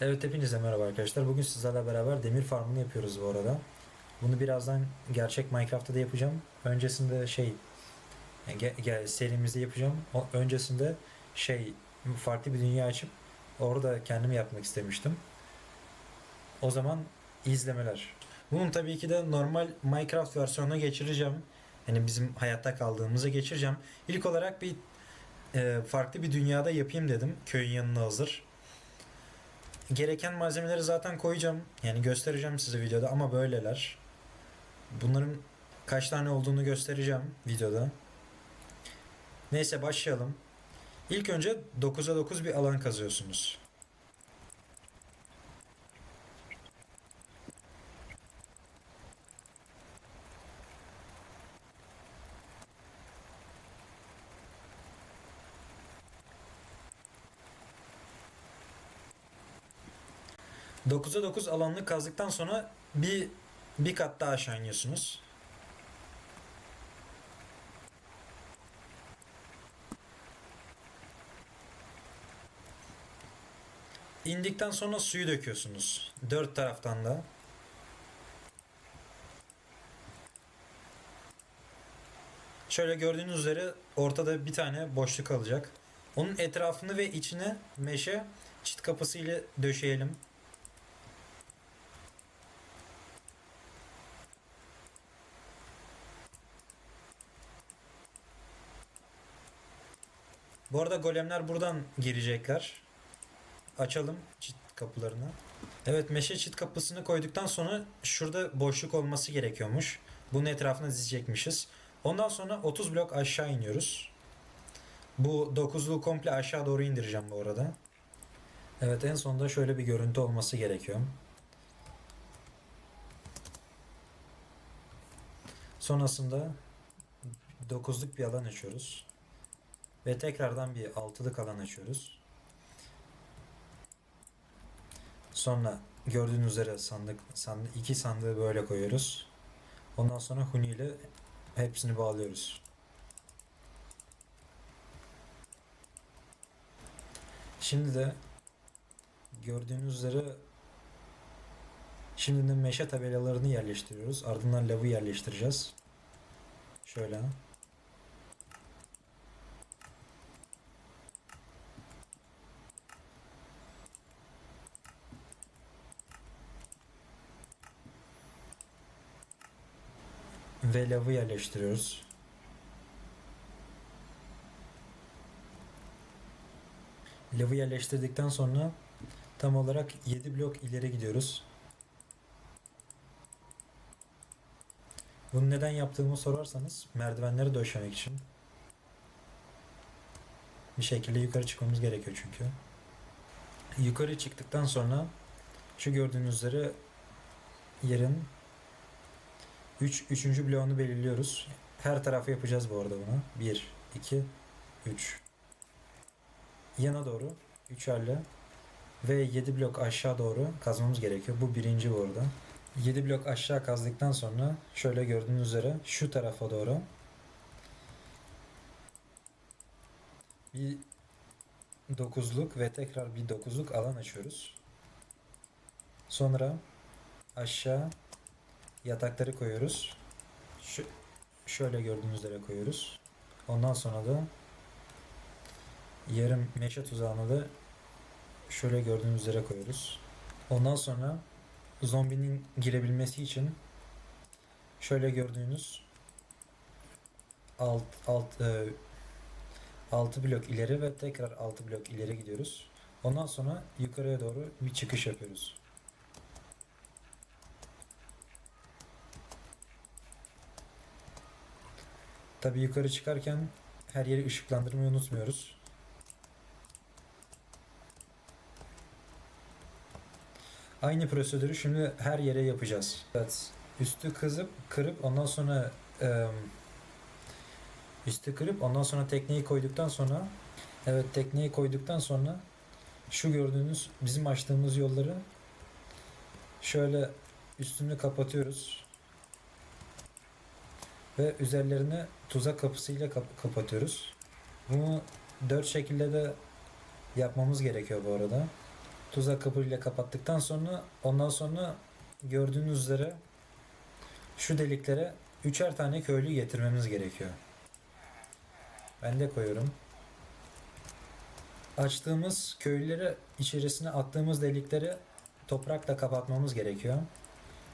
Evet hepinize merhaba arkadaşlar. Bugün sizlerle beraber demir farmını yapıyoruz bu arada. Bunu birazdan gerçek Minecraft'ta da yapacağım. Öncesinde şey yani ge- ge- serimizde yapacağım. O, öncesinde şey farklı bir dünya açıp orada kendim yapmak istemiştim. O zaman izlemeler. Bunun tabii ki de normal Minecraft versiyonuna geçireceğim. Yani bizim hayatta kaldığımızı geçireceğim. İlk olarak bir e, farklı bir dünyada yapayım dedim. Köyün yanına hazır. Gereken malzemeleri zaten koyacağım. Yani göstereceğim size videoda ama böyleler. Bunların kaç tane olduğunu göstereceğim videoda. Neyse başlayalım. İlk önce 9'a 9 bir alan kazıyorsunuz. Dokuza 9 alanını kazdıktan sonra bir bir kat daha aşağı iniyorsunuz. İndikten sonra suyu döküyorsunuz. Dört taraftan da. Şöyle gördüğünüz üzere ortada bir tane boşluk kalacak. Onun etrafını ve içine meşe çit kapısı ile döşeyelim. Bu arada golemler buradan girecekler. Açalım çit kapılarını. Evet meşe çit kapısını koyduktan sonra şurada boşluk olması gerekiyormuş. Bunun etrafına dizecekmişiz. Ondan sonra 30 blok aşağı iniyoruz. Bu 9'luğu komple aşağı doğru indireceğim bu arada. Evet en sonunda şöyle bir görüntü olması gerekiyor. Sonrasında 9'luk bir alan açıyoruz. Ve tekrardan bir altılık alan açıyoruz. Sonra gördüğünüz üzere sandık, sandık iki sandığı böyle koyuyoruz. Ondan sonra huni ile hepsini bağlıyoruz. Şimdi de gördüğünüz üzere şimdi de meşe tabelalarını yerleştiriyoruz. Ardından lavı yerleştireceğiz. Şöyle. Ve lavı yerleştiriyoruz. Lavı yerleştirdikten sonra tam olarak 7 blok ileri gidiyoruz. Bunu neden yaptığımı sorarsanız merdivenleri döşemek için. Bir şekilde yukarı çıkmamız gerekiyor çünkü. Yukarı çıktıktan sonra şu gördüğünüz üzere yerin 3 3. bloğunu belirliyoruz. Her tarafı yapacağız bu arada bunu. 1 2 3 Yana doğru 3'erle ve 7 blok aşağı doğru kazmamız gerekiyor. Bu birinci bu arada. 7 blok aşağı kazdıktan sonra şöyle gördüğünüz üzere şu tarafa doğru bir dokuzluk ve tekrar bir dokuzluk alan açıyoruz. Sonra aşağı yatakları koyuyoruz. Şu, şöyle gördüğünüz üzere koyuyoruz. Ondan sonra da yarım meşe tuzağını da şöyle gördüğünüz üzere koyuyoruz. Ondan sonra zombinin girebilmesi için şöyle gördüğünüz alt alt e, 6 blok ileri ve tekrar 6 blok ileri gidiyoruz. Ondan sonra yukarıya doğru bir çıkış yapıyoruz. Tabii yukarı çıkarken her yeri ışıklandırmayı unutmuyoruz. Aynı prosedürü şimdi her yere yapacağız. Evet. Üstü kızıp kırıp ondan sonra e, üstü kırıp ondan sonra tekneyi koyduktan sonra evet tekneyi koyduktan sonra şu gördüğünüz bizim açtığımız yolları şöyle üstünü kapatıyoruz ve üzerlerine tuzak kapısıyla kap- kapatıyoruz. Bunu dört şekilde de yapmamız gerekiyor bu arada. tuzak kapıyla kapattıktan sonra ondan sonra gördüğünüz üzere şu deliklere üçer tane köylü getirmemiz gerekiyor. Ben de koyuyorum. Açtığımız köylüleri içerisine attığımız delikleri toprakla kapatmamız gerekiyor.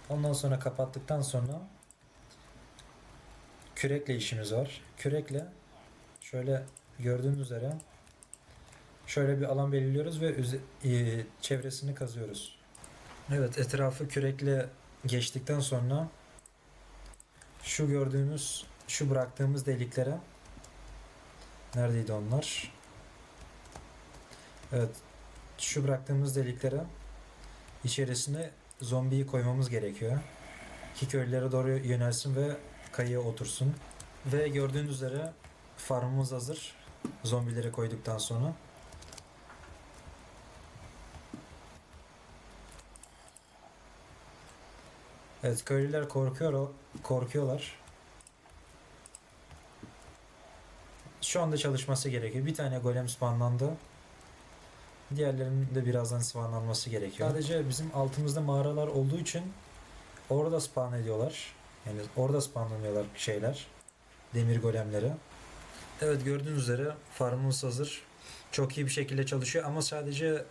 Ondan sonra kapattıktan sonra kürekle işimiz var. Kürekle şöyle gördüğünüz üzere şöyle bir alan belirliyoruz ve e, çevresini kazıyoruz. Evet etrafı kürekle geçtikten sonra şu gördüğünüz şu bıraktığımız deliklere neredeydi onlar? Evet şu bıraktığımız deliklere içerisine zombiyi koymamız gerekiyor. Ki köylülere doğru yönelsin ve kayıya otursun. Ve gördüğünüz üzere farmımız hazır. Zombileri koyduktan sonra. Evet köylüler korkuyor korkuyorlar. Şu anda çalışması gerekiyor. Bir tane golem spawnlandı. Diğerlerinin de birazdan spawnlanması gerekiyor. Sadece bizim altımızda mağaralar olduğu için orada spawn ediyorlar. Yani orada spawnlanıyorlar şeyler. Demir golemleri. Evet gördüğünüz üzere farmımız hazır. Çok iyi bir şekilde çalışıyor ama sadece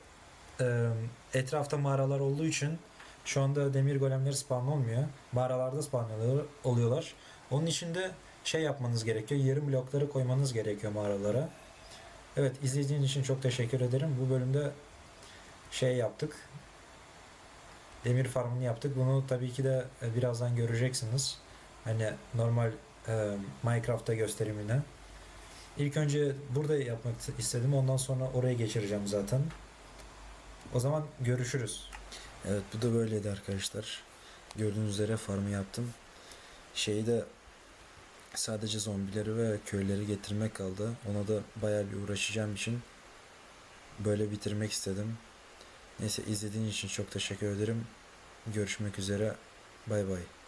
e, etrafta mağaralar olduğu için şu anda demir golemleri spawn olmuyor. Mağaralarda spawn oluyor- oluyorlar. Onun için de şey yapmanız gerekiyor. Yarım blokları koymanız gerekiyor mağaralara. Evet izlediğiniz için çok teşekkür ederim. Bu bölümde şey yaptık. Demir farmını yaptık. Bunu tabii ki de e, birazdan göreceksiniz. Hani normal e, Minecraft'ta gösterimini. İlk önce burada yapmak istedim. Ondan sonra oraya geçireceğim zaten. O zaman görüşürüz. Evet bu da böyleydi arkadaşlar. Gördüğünüz üzere farmı yaptım. Şeyi de sadece zombileri ve köyleri getirmek kaldı. Ona da bayağı bir uğraşacağım için böyle bitirmek istedim. Neyse izlediğiniz için çok teşekkür ederim. Görüşmek üzere. Bay bay.